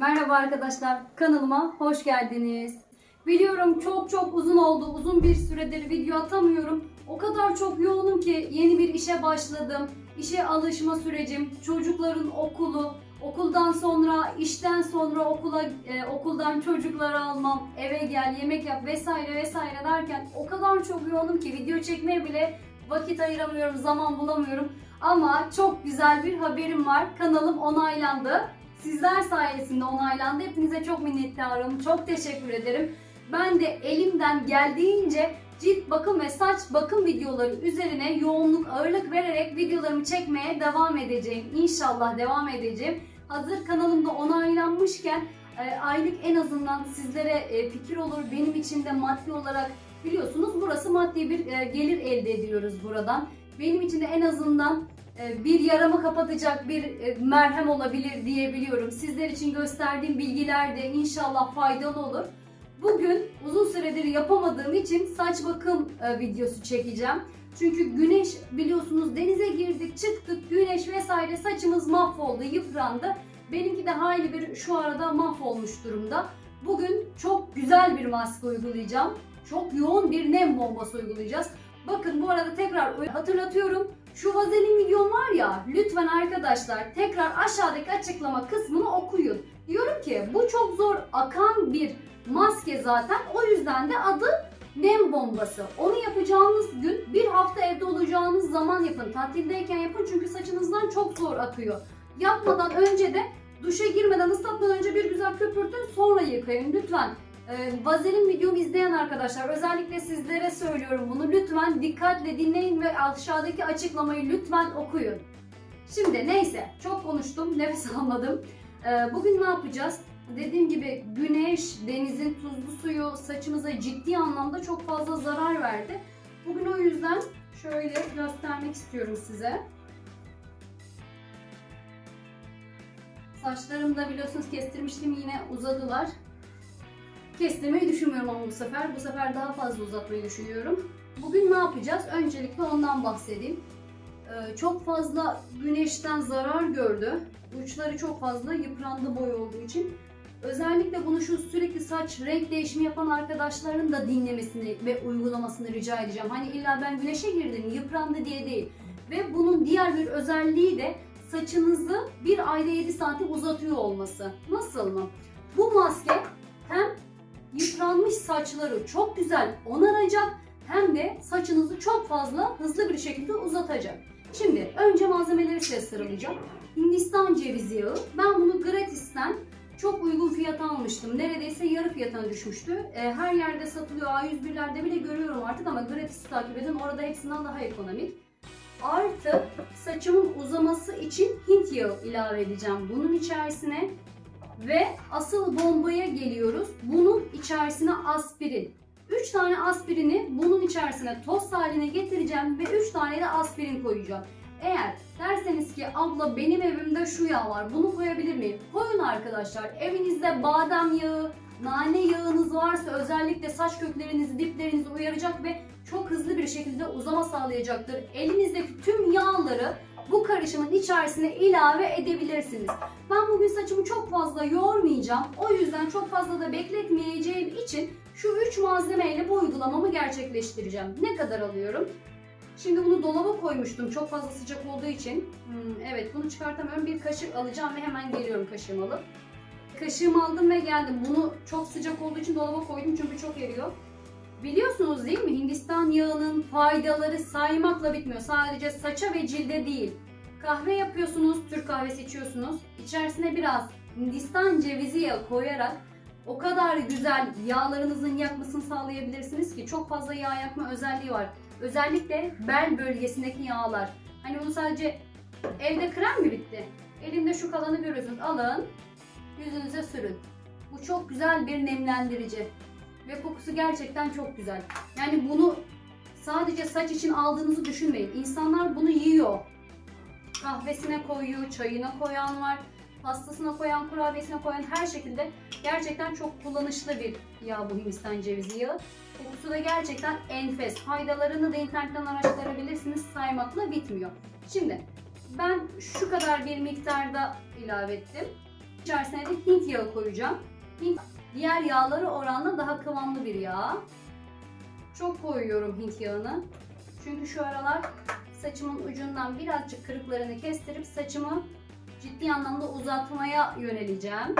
Merhaba arkadaşlar, kanalıma hoş geldiniz. Biliyorum çok çok uzun oldu, uzun bir süredir video atamıyorum. O kadar çok yoğunum ki yeni bir işe başladım. İşe alışma sürecim, çocukların okulu, okuldan sonra, işten sonra okula, e, okuldan çocukları almam, eve gel, yemek yap vesaire vesaire derken o kadar çok yoğunum ki video çekmeye bile vakit ayıramıyorum, zaman bulamıyorum. Ama çok güzel bir haberim var. Kanalım onaylandı. Sizler sayesinde onaylandı. Hepinize çok minnettarım. Çok teşekkür ederim. Ben de elimden geldiğince cilt bakım ve saç bakım videoları üzerine yoğunluk, ağırlık vererek videolarımı çekmeye devam edeceğim. İnşallah devam edeceğim. Hazır kanalımda onaylanmışken e, aylık en azından sizlere e, fikir olur. Benim için de maddi olarak biliyorsunuz burası maddi bir e, gelir elde ediyoruz buradan. Benim için de en azından bir yaramı kapatacak bir e, merhem olabilir diyebiliyorum. Sizler için gösterdiğim bilgiler de inşallah faydalı olur. Bugün uzun süredir yapamadığım için saç bakım e, videosu çekeceğim. Çünkü güneş biliyorsunuz denize girdik çıktık güneş vesaire saçımız mahvoldu yıprandı. Benimki de hayli bir şu arada mahvolmuş durumda. Bugün çok güzel bir maske uygulayacağım. Çok yoğun bir nem bombası uygulayacağız. Bakın bu arada tekrar hatırlatıyorum. Şu vazelin videom var ya lütfen arkadaşlar tekrar aşağıdaki açıklama kısmını okuyun. Diyorum ki bu çok zor akan bir maske zaten o yüzden de adı nem bombası. Onu yapacağınız gün bir hafta evde olacağınız zaman yapın. Tatildeyken yapın çünkü saçınızdan çok zor akıyor. Yapmadan önce de duşa girmeden ıslatmadan önce bir güzel köpürtün sonra yıkayın lütfen. Ee, vazelin videomu izleyen arkadaşlar özellikle sizlere söylüyorum bunu. Lütfen dikkatle dinleyin ve aşağıdaki açıklamayı lütfen okuyun. Şimdi neyse çok konuştum nefes almadım. Ee, bugün ne yapacağız? Dediğim gibi güneş, denizin tuzlu suyu saçımıza ciddi anlamda çok fazla zarar verdi. Bugün o yüzden şöyle göstermek istiyorum size. Saçlarımı da biliyorsunuz kestirmiştim yine uzadılar. Kestirmeyi düşünmüyorum ama bu sefer. Bu sefer daha fazla uzatmayı düşünüyorum. Bugün ne yapacağız? Öncelikle ondan bahsedeyim. Ee, çok fazla güneşten zarar gördü. Uçları çok fazla yıprandı boy olduğu için. Özellikle bunu şu sürekli saç renk değişimi yapan arkadaşların da dinlemesini ve uygulamasını rica edeceğim. Hani illa ben güneşe girdim yıprandı diye değil. Ve bunun diğer bir özelliği de saçınızı bir ayda 7 santim uzatıyor olması. Nasıl mı? Bu maske yıpranmış saçları çok güzel onaracak hem de saçınızı çok fazla hızlı bir şekilde uzatacak. Şimdi önce malzemeleri size sıralayacağım. Hindistan cevizi yağı. Ben bunu gratisten çok uygun fiyata almıştım. Neredeyse yarı fiyatına düşmüştü. E, her yerde satılıyor. A101'lerde bile görüyorum artık ama gratis takip edin. Orada hepsinden daha ekonomik. Artı saçımın uzaması için Hint yağı ilave edeceğim bunun içerisine. Ve asıl bombaya geliyoruz. Bunun içerisine aspirin. 3 tane aspirini bunun içerisine toz haline getireceğim ve 3 tane de aspirin koyacağım. Eğer derseniz ki abla benim evimde şu yağ var bunu koyabilir miyim? Koyun arkadaşlar. Evinizde badem yağı, nane yağınız varsa özellikle saç köklerinizi, diplerinizi uyaracak ve çok hızlı bir şekilde uzama sağlayacaktır. Elinizdeki tüm yağları bu karışımın içerisine ilave edebilirsiniz. Ben bugün saçımı çok fazla yormayacağım. O yüzden çok fazla da bekletmeyeceğim için şu 3 malzemeyle bu uygulamamı gerçekleştireceğim. Ne kadar alıyorum? Şimdi bunu dolaba koymuştum çok fazla sıcak olduğu için. Hmm, evet bunu çıkartamıyorum. Bir kaşık alacağım ve hemen geliyorum kaşığımı alıp. Kaşığımı aldım ve geldim. Bunu çok sıcak olduğu için dolaba koydum çünkü çok eriyor. Biliyorsunuz değil mi? Hindistan yağının faydaları saymakla bitmiyor. Sadece saça ve cilde değil. Kahve yapıyorsunuz, Türk kahvesi içiyorsunuz. İçerisine biraz Hindistan cevizi yağı koyarak o kadar güzel yağlarınızın yakmasını sağlayabilirsiniz ki çok fazla yağ yakma özelliği var. Özellikle bel bölgesindeki yağlar. Hani bunu sadece evde krem mi bitti? Elimde şu kalanı görüyorsunuz. Alın, yüzünüze sürün. Bu çok güzel bir nemlendirici. Ve kokusu gerçekten çok güzel. Yani bunu sadece saç için aldığınızı düşünmeyin. İnsanlar bunu yiyor. Kahvesine koyuyor, çayına koyan var, pastasına koyan, kurabiyesine koyan her şekilde gerçekten çok kullanışlı bir yağ bu Hindistan cevizi yağı. Kokusu da gerçekten enfes. Faydalarını da internetten araştırabilirsiniz. Saymakla bitmiyor. Şimdi ben şu kadar bir miktarda ilave ettim. İçerisine de Hint yağı koyacağım. Hint diğer yağları oranla daha kıvamlı bir yağ. Çok koyuyorum Hint yağını. Çünkü şu aralar saçımın ucundan birazcık kırıklarını kestirip saçımı ciddi anlamda uzatmaya yöneleceğim.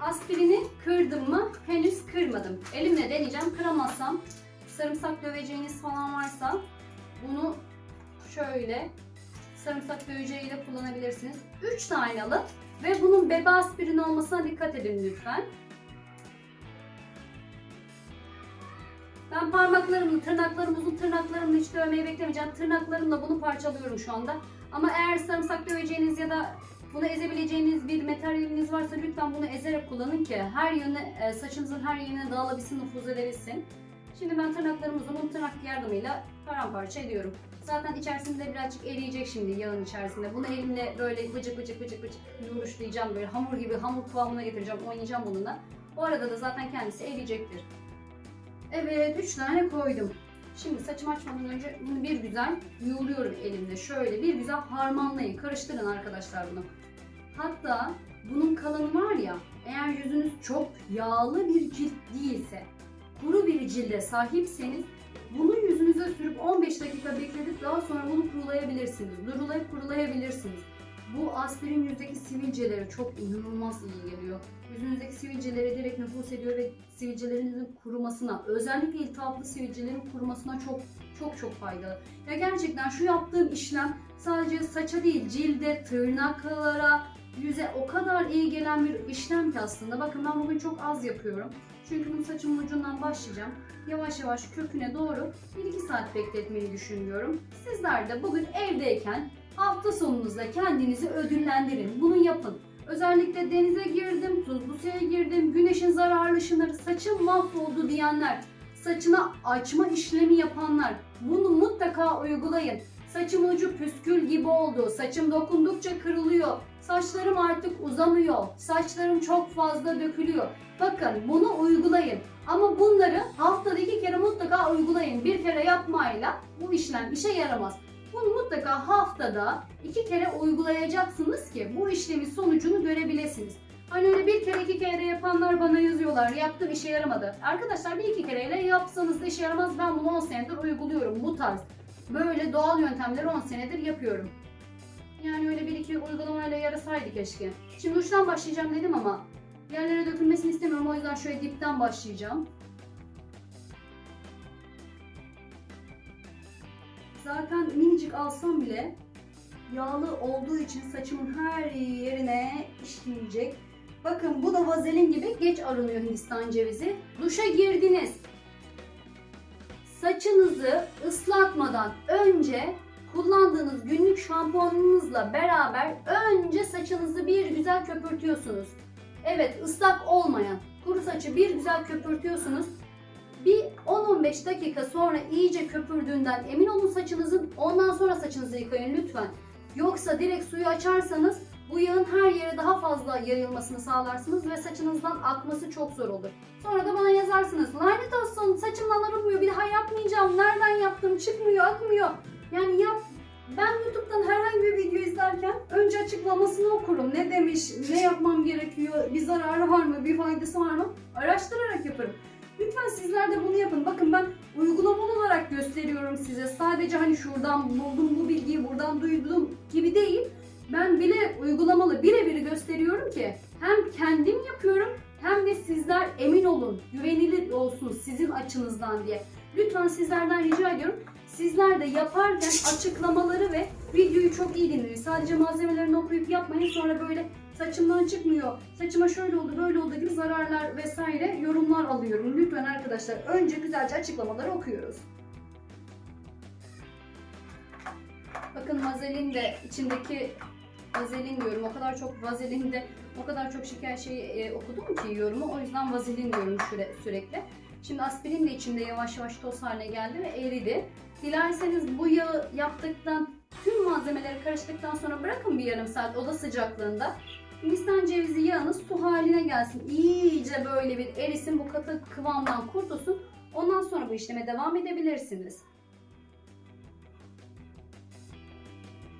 Aspirini kırdım mı? Henüz kırmadım. Elimle deneyeceğim. Kıramazsam sarımsak döveceğiniz falan varsa bunu şöyle sarımsak döveceğiyle kullanabilirsiniz. 3 tane alın ve bunun bebe aspirin olmasına dikkat edin lütfen. Ben parmaklarımla, tırnaklarım, uzun tırnaklarımla hiç dövmeyi beklemeyeceğim. Tırnaklarımla bunu parçalıyorum şu anda. Ama eğer sarımsak döveceğiniz ya da bunu ezebileceğiniz bir materyaliniz varsa lütfen bunu ezerek kullanın ki her yöne, e, saçınızın her yerine dağılabilsin, nüfuz edebilsin. Şimdi ben tırnaklarımı uzun tırnak yardımıyla paramparça ediyorum. Zaten içerisinde birazcık eriyecek şimdi yağın içerisinde. Bunu elimle böyle bıcık bıcık bıcık bıcık yumuşlayacağım böyle hamur gibi hamur kıvamına getireceğim, oynayacağım bununla. O arada da zaten kendisi eriyecektir. Evet 3 tane koydum. Şimdi saçımı açmadan önce bunu bir güzel yuğuluyorum elimde. Şöyle bir güzel harmanlayın. Karıştırın arkadaşlar bunu. Hatta bunun kalanı var ya eğer yüzünüz çok yağlı bir cilt değilse kuru bir cilde sahipseniz bunu yüzünüze sürüp 15 dakika bekletip daha sonra bunu kurulayabilirsiniz. Durulayıp kurulayabilirsiniz. Bu aspirin yüzdeki sivilcelere çok inanılmaz iyi geliyor. Yüzünüzdeki sivilcelere direkt nüfus ediyor ve sivilcelerinizin kurumasına, özellikle iltihaplı sivilcelerin kurumasına çok çok çok faydalı. Ya gerçekten şu yaptığım işlem sadece saça değil cilde, tırnaklara, yüze o kadar iyi gelen bir işlem ki aslında. Bakın ben bugün çok az yapıyorum. Çünkü bunu saçımın ucundan başlayacağım. Yavaş yavaş köküne doğru 1-2 saat bekletmeyi düşünüyorum. Sizler de bugün evdeyken hafta sonunuzda kendinizi ödüllendirin. Bunu yapın. Özellikle denize girdim, tuzlu suya girdim, güneşin zararlı ışınları, saçım mahvoldu diyenler, saçına açma işlemi yapanlar bunu mutlaka uygulayın. Saçım ucu püskül gibi oldu, saçım dokundukça kırılıyor, saçlarım artık uzamıyor, saçlarım çok fazla dökülüyor. Bakın bunu uygulayın. Ama bunları haftada iki kere mutlaka uygulayın. Bir kere yapmayla bu işlem işe yaramaz. Bunu mutlaka haftada iki kere uygulayacaksınız ki bu işlemin sonucunu görebilirsiniz. Hani öyle bir kere iki kere yapanlar bana yazıyorlar. Yaptım işe yaramadı. Arkadaşlar bir iki kereyle yapsanız da işe yaramaz. Ben bunu 10 senedir uyguluyorum bu tarz. Böyle doğal yöntemleri 10 senedir yapıyorum. Yani öyle bir iki uygulamayla yarasaydı keşke. Şimdi uçtan başlayacağım dedim ama yerlere dökülmesini istemiyorum. O yüzden şöyle dipten başlayacağım. Zaten minicik alsam bile yağlı olduğu için saçımın her yerine işleyecek. Bakın bu da vazelin gibi geç arınıyor Hindistan cevizi. Duşa girdiniz. Saçınızı ıslatmadan önce kullandığınız günlük şampuanınızla beraber önce saçınızı bir güzel köpürtüyorsunuz. Evet ıslak olmayan kuru saçı bir güzel köpürtüyorsunuz. Bir 10-15 dakika sonra iyice köpürdüğünden emin olun saçınızın. Ondan sonra saçınızı yıkayın lütfen. Yoksa direkt suyu açarsanız bu yağın her yere daha fazla yayılmasını sağlarsınız ve saçınızdan akması çok zor olur. Sonra da bana yazarsınız. Lanet olsun saçımdan arınmıyor bir daha yapmayacağım. Nereden yaptım çıkmıyor akmıyor. Yani yap ben YouTube'dan herhangi bir video izlerken önce açıklamasını okurum. Ne demiş, ne yapmam gerekiyor, bir zararı var mı, bir faydası var mı? Araştırarak yaparım. Lütfen sizler de bunu yapın. Bakın ben uygulamalı olarak gösteriyorum size. Sadece hani şuradan buldum bu bilgiyi buradan duydum gibi değil. Ben bile uygulamalı birebir gösteriyorum ki hem kendim yapıyorum hem de sizler emin olun, güvenilir olsun sizin açınızdan diye. Lütfen sizlerden rica ediyorum. Sizler de yaparken açıklamaları ve videoyu çok iyi dinleyin. Sadece malzemelerini okuyup yapmayın. Sonra böyle saçımdan çıkmıyor, saçıma şöyle oldu, böyle oldu gibi zararlar vesaire yorumlar alıyorum. Lütfen arkadaşlar önce güzelce açıklamaları okuyoruz. Bakın vazelin de içindeki vazelin diyorum. O kadar çok vazelin de o kadar çok şeker şeyi e, okudum ki yorumu. O yüzden vazelin diyorum süre, sürekli. Şimdi aspirin de içinde yavaş yavaş toz haline geldi ve eridi. Dilerseniz bu yağı yaptıktan, tüm malzemeleri karıştıktan sonra bırakın bir yarım saat oda sıcaklığında. Hindistan cevizi yağınız su haline gelsin. İyice böyle bir erisin, bu katı kıvamdan kurtulsun. Ondan sonra bu işleme devam edebilirsiniz.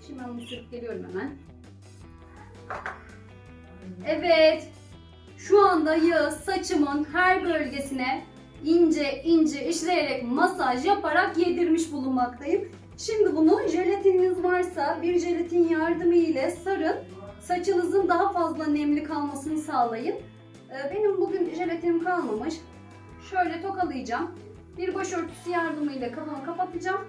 Şimdi ben bunu geliyorum hemen. Evet. Şu anda yağı saçımın her bölgesine ince ince işleyerek masaj yaparak yedirmiş bulunmaktayım. Şimdi bunu jelatininiz varsa bir jelatin yardımı ile sarın. Saçınızın daha fazla nemli kalmasını sağlayın. Ee, Benim bugün jelatinim kalmamış. Şöyle tokalayacağım. Bir başörtüsü yardımıyla kafamı kapatacağım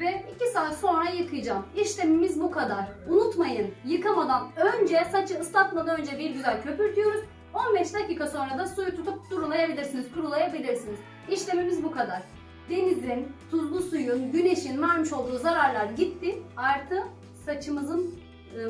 ve 2 saat sonra yıkayacağım. İşlemimiz bu kadar. Unutmayın yıkamadan önce saçı ıslatmadan önce bir güzel köpürtüyoruz. 15 dakika sonra da suyu tutup durulayabilirsiniz, kurulayabilirsiniz. İşlemimiz bu kadar. Denizin, tuzlu suyun, güneşin vermiş olduğu zararlar gitti. Artı saçımızın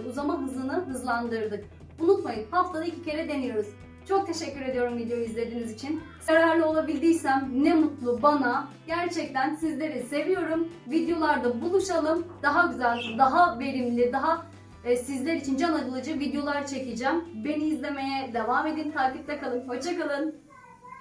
uzama hızını hızlandırdık. Unutmayın haftada iki kere deniyoruz. Çok teşekkür ediyorum videoyu izlediğiniz için. Yararlı olabildiysem ne mutlu bana. Gerçekten sizleri seviyorum. Videolarda buluşalım. Daha güzel, daha verimli, daha e, sizler için can alıcı videolar çekeceğim. Beni izlemeye devam edin. Takipte kalın. Hoşçakalın.